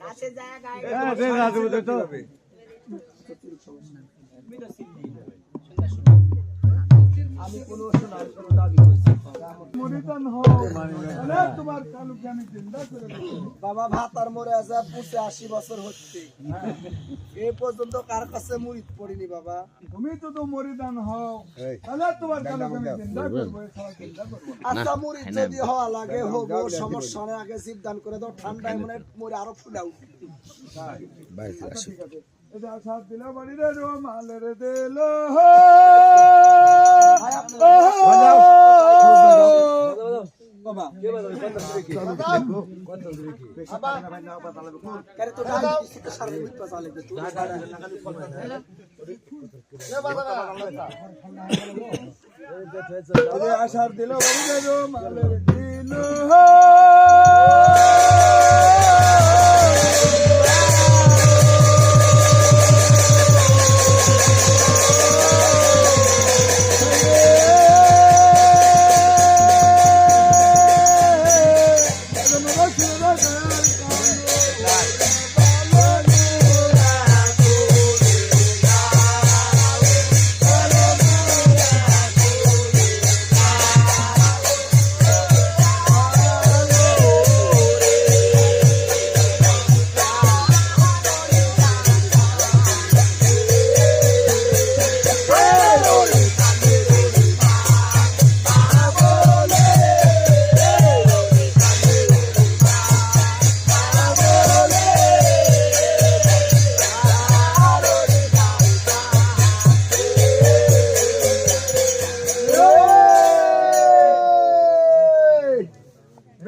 কাছে যায় গায়ে আমি কোনো সোনার কোনো দাবি করছি না। মরিদান হও। তাহলে তোমার জিন্দা করে বাবা ভাত আর মরে আছে পুষে আশি বছর হচ্ছে। এ পর্যন্ত কার কাছে মুড়িদ পড়িনি বাবা? তুমি তো তো মরিদান হও। তাহলে তোমার জিন্দা করব। আচ্ছা মুড়িদ যদি হওয়া লাগে হোক সমস্যা নেই আগে জীব দান করে দাও ঠান্ডায় মনে মরে আরও ফুলে উঠবে আচ্ছা, ঠিক আছে। এটা সাত দিল বাড়ি রে রো মালের দিল বাবা কেন তো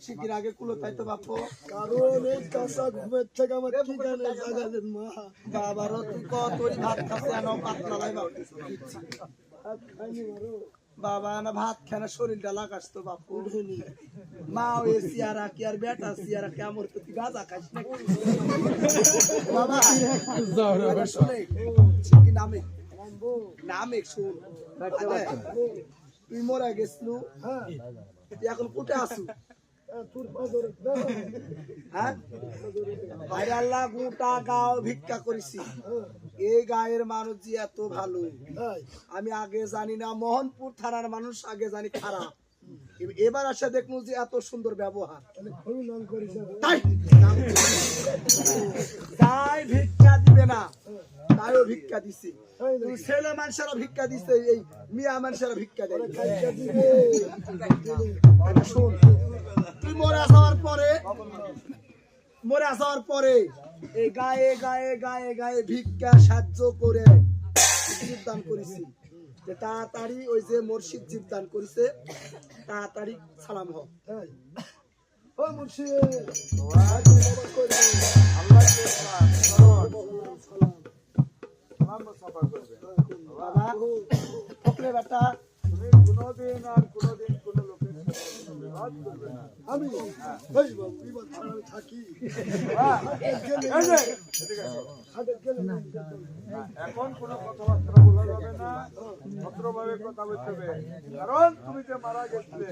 শিখির আগে কুলো তাই তো থেকে আমার ঠিকানে জাগালেন মা ভাত খাচ্ছে বাবা না ভাত খানা শরীরটা লাগাস তো বাপু মা ওই সিয়ারা কি আর বেটা সিয়ারা কি আমার তো গাঁজা খাস নামে নামে শুন তুই মরা গেছলু তুই এখন কোটে আসু হ্যাঁ? আল্লাহ গোটা গাও ভিক্ষা করেছি। এই গায়ের মানুষ যে এত ভালো। আমি আগে জানি না মোহনপুর থানার মানুষ আগে জানি খারাপ। এবার আসে দেখলু যে এত সুন্দর ব্যবহার। তাই? ভিক্ষা দিবে না। তাইও ভিক্ষা দিছি। ছেলে মানুষেরও ভিক্ষা দিছে এই মিয়া মানুষেরও ভিক্ষা দেয়। শোন তুই মরে যাওয়ার পরে মরে যাওয়ার পরে এই গায়ে গায়ে গায়ে গায়ে ভিক্ষা সাহায্য করে জীবদান করেছি। যে তাড়াতাড়ি ওই যে মুর্শিদ জীবদান করেছে তাড়াতাড়ি সালাম হোক। ও মুর্শিদ। বাবা। বেটা। তুমি কোনোদিন আর কোনোদিন কোনো আমি এই বাবু বিবাদ ছাড়া থাকি। এখন কোনো কথাবার্তা বলা যাবে না ভদ্রভাবে কথা বলতে হবে কারণ তুমি যে মারা গেছিলে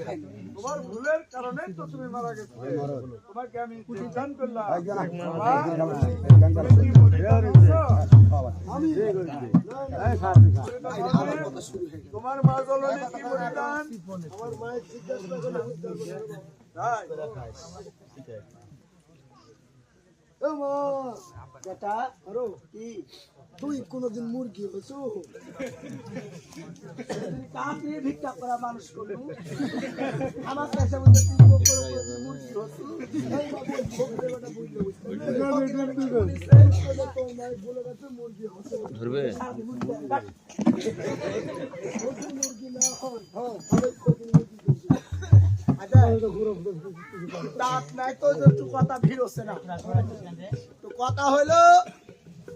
তোমার ভুলের কারণেই তো তুমি মারা গেছিলে তোমাকে আমি চিন্তান করলাম? আমি তোমার মা জলনে কি মরিদান আমার মায়ের জিজ্ঞাসা তাই কোনদিন মুরগি হইছো কাকে ভিক্ষা করা মানুষ করলু আমার কাছে মুরগি ধরবে? দাঁত নাই তো একটু কথা ভিড় হচ্ছে না। তো কথা হইল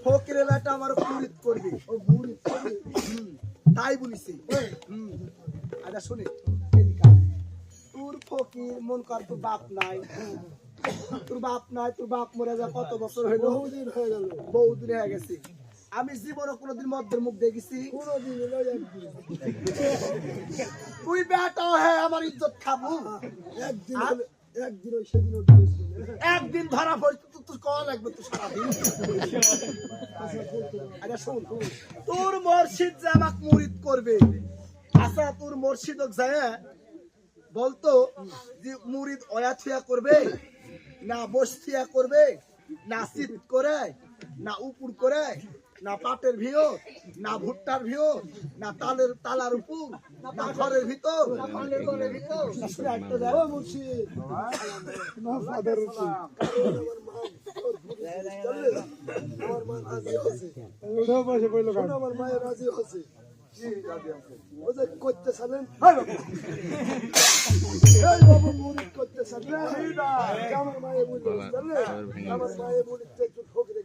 ফকিরে বেটা আমার পুরিত করবি। হুম, তাই বলিছি। আচ্ছা শুনি। তোর ফকির মন কর তোর বাপ নাই। তোর বাপ নাই তোর বাপ মরে যা কত বছর হইল? বহুদিন হয়ে গেল। বহুদিন হয়ে গেছে। আমি জীবনে কোনোদিন মদ্যের মুখ দেখেছি। তুই বেটা হ্যাঁ আমার ইজ্জত খাব। একদিন একদিন ওই সেদিন একদিন ধরা পড়ছে তোর কল লাগবে তুই সারাদিন। শোন তোর মসজিদ যে আমাকে মুরিদ করবে আচ্ছা তোর মসজিদ যায় বলতো যে মুরিদ অয়াথিয়া করবে না বসথিয়া করবে না শীত করে না উপুর করে না পাটের ভিও না ভুট্টার ভিও না তালের তালার উপর, না ঘরের ভিতর। আমার মায়ের রাজি করতে বাবু করতে আমার মায়ের মায়ের একটু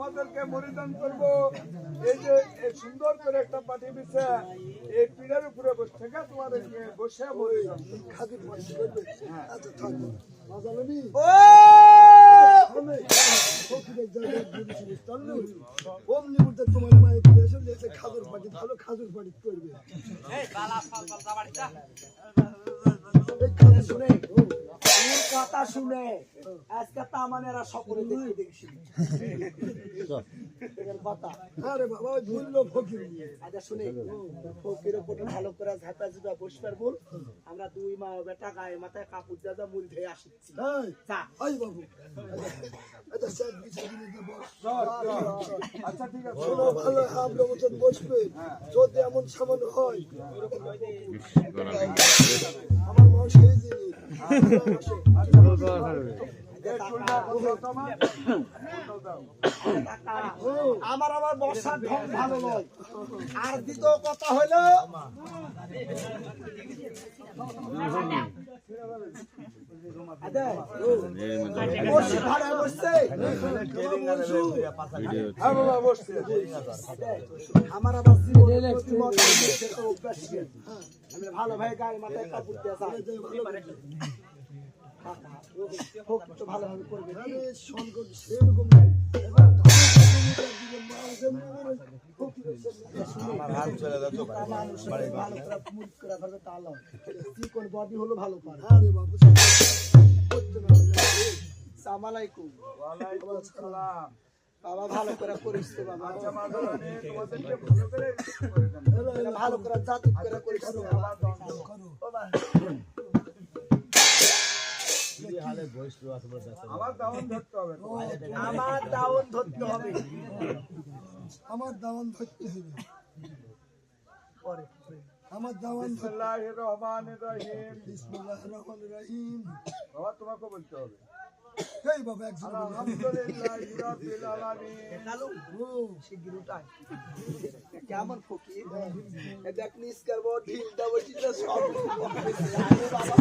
তোমাদেরকে মরিদান করব। এই যে সুন্দর করে একটা পাঠি দিচ্ছে এই পিড়ের উপরে বসে থেকে তোমাদেরকে বসে মরিদান করবে আচ্ছা থাকবে অমনি তোমার মায়ের যে খাজুর ভালো খাজুর করবে। এই শুনে। কথা শুনে আজকে তা মানে এরা সকলে দেখতে দেখছি। কথা। আরে বাবা ওই ফকির আচ্ছা শুনে। ফকির উপরে ভালো করে ঝাপা ঝুপা বসবার বল। আমরা দুই মা বেটা গায়ে মাথায় কাপড় যা মুড়ি ধুয়ে আসছি। যা। ওই বাবু। আচ্ছা স্যার বিছে দিলে যে বস? চল, চল। আচ্ছা ঠিক আছে। ভালো আমরা মতন বসবে। যদি এমন সামান হয়। আমার আমার বর্ষার ঢং ভালো নয়। আর দ্বিতীয় কথা। আমি ভালো ভাই, গায়ে মাথায় কাপড় দিয়ে হোক তো ভালোভাবে করবে। সংকট সেরকম বাবু ভালো করে করিস বাবা ভালো করে জাতি করে আমার দাওয়ান ধরতে হবে আমার দাওন ধরতে হবে। আমার দাওন ধরতে হবে। পরে আমার দাওন বিসমিল্লাহির রহমানির রহিম। বিসমিল্লাহির রহমানির রহিম। বাবা তোমাকে বলতে হবে। এই বাবা একজন আলহামদুলিল্লাহি রাব্বিল আলামিন। কালো ও। শিগগির উঠায় কেমন ফকির? দেখ নিস করব ঢিলটা সব। বাবা।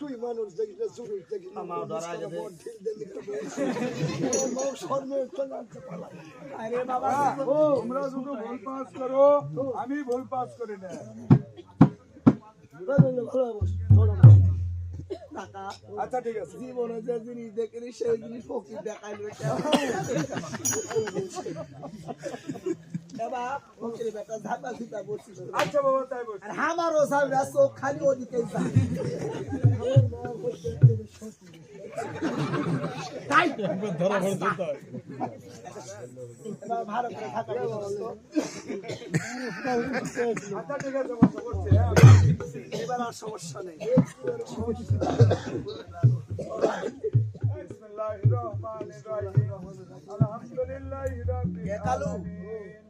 তুই মানুষ দেখিস না চুরি দেখিস না আরে বাবা ও, তোমরা ভুল করো আমি ভুল পাস করি না আচ্ছা ঠিক আছে। জীবনে যে জিনিস দেখিনি সেই জিনিস ফকির আচ্ছা বাবা তাই আর আমারও সামনে চোখ খালি ওদিকে যায়। তাই? এবার ভালো করে থাকা আচ্ছা। ঠিক আছে বাবা হ্যাঁ এবার আর সমস্যা নেই বিসমিল্লাহির রহমানির রহিম লিল্লাহি রাব্বিল আলামিন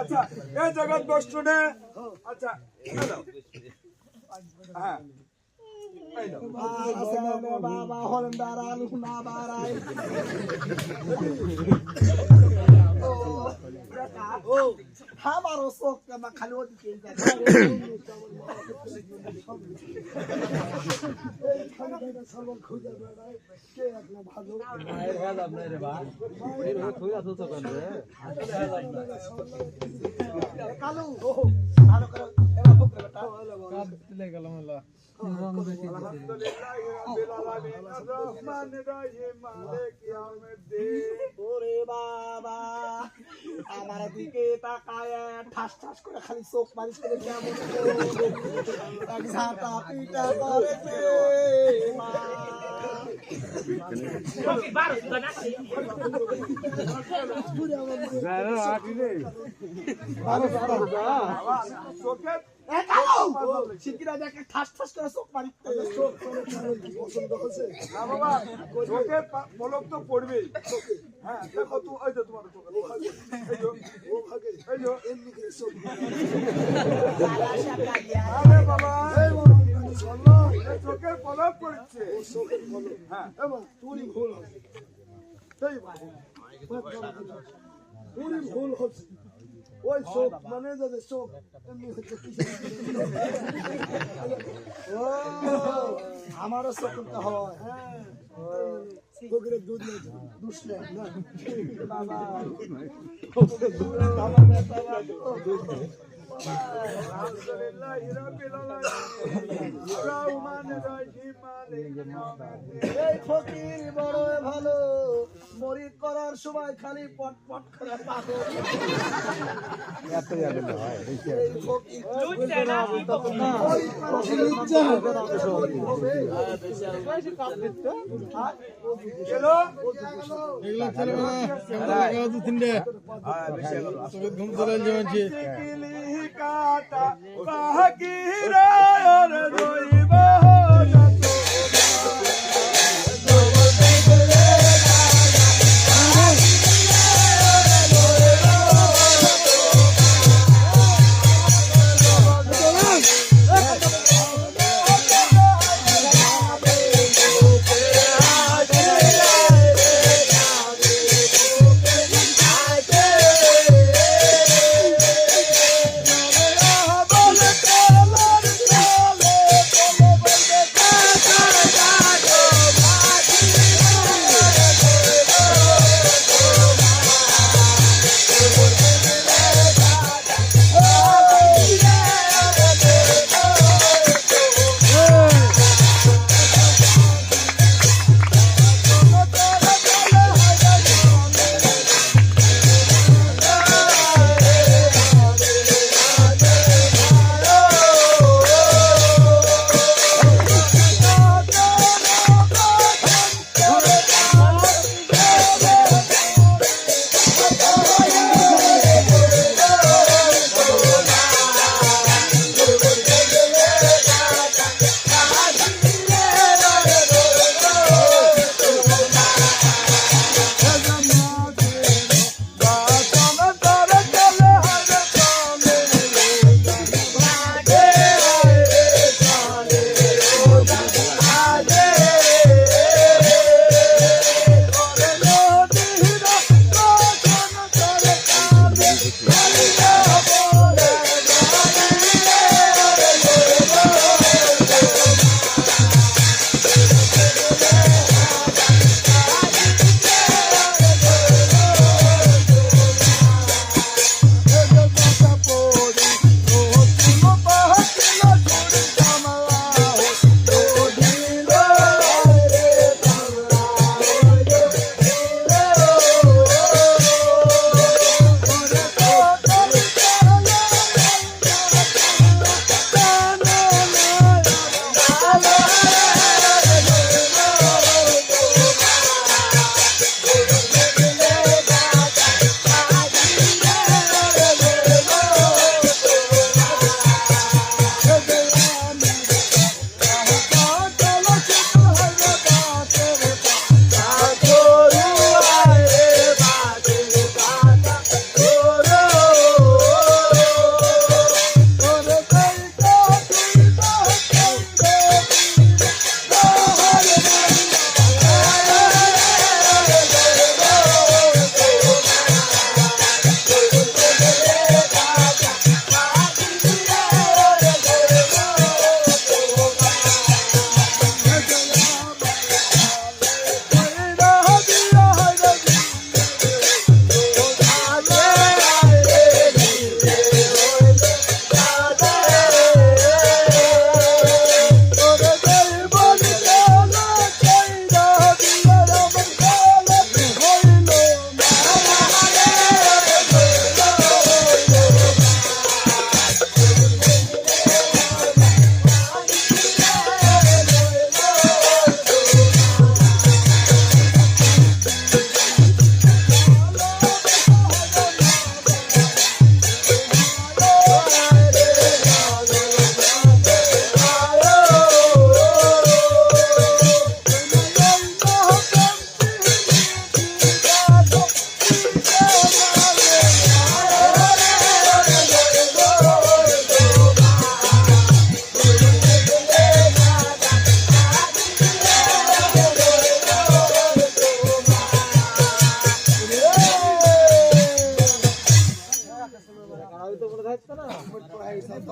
আচ্ছা এই জগৎ বস্তু আচ্ছা হ্যাঁ বাবা হলেন দাঁড়ান না বাড়াই। ও আমারও চোখ আমার খালি ওদিকে কালু ভালো করে এবার বুক বেটা আলহামদুলিল্লাহি রাব্বিল আলামিন আর রহমানির রহিম মালিক ইয়াউমিদ্দিন ওরে বাবা আমার দিকে তাকায় ঠাস ঠাস করে খালি চোখ মারিস করে কেমন ঝাঁটা পিটা করেছে মা। পলক তো পড়বেই। হ্যাঁ দেখো তো ওই তো তোমার চোখের পলক পড়ছে। হ্যাঁ। তুই ভুল হচ্ছে। ভুল হচ্ছে। ওই চোখ মানে যাবে চোখ আমারও চোখটা হয় হ্যাঁ। দুধ ব্যথা বাবা। আলহামদুলিল্লাহি রাব্বিল আলামিন রহমানির রহিম মালিক এই ফকির বড় ভালো মরিদ করার সময় খালি পট পট করে পাগল এই ফকির মরিদ করার গেলো কিলি কাটা বাকিরা আর রইব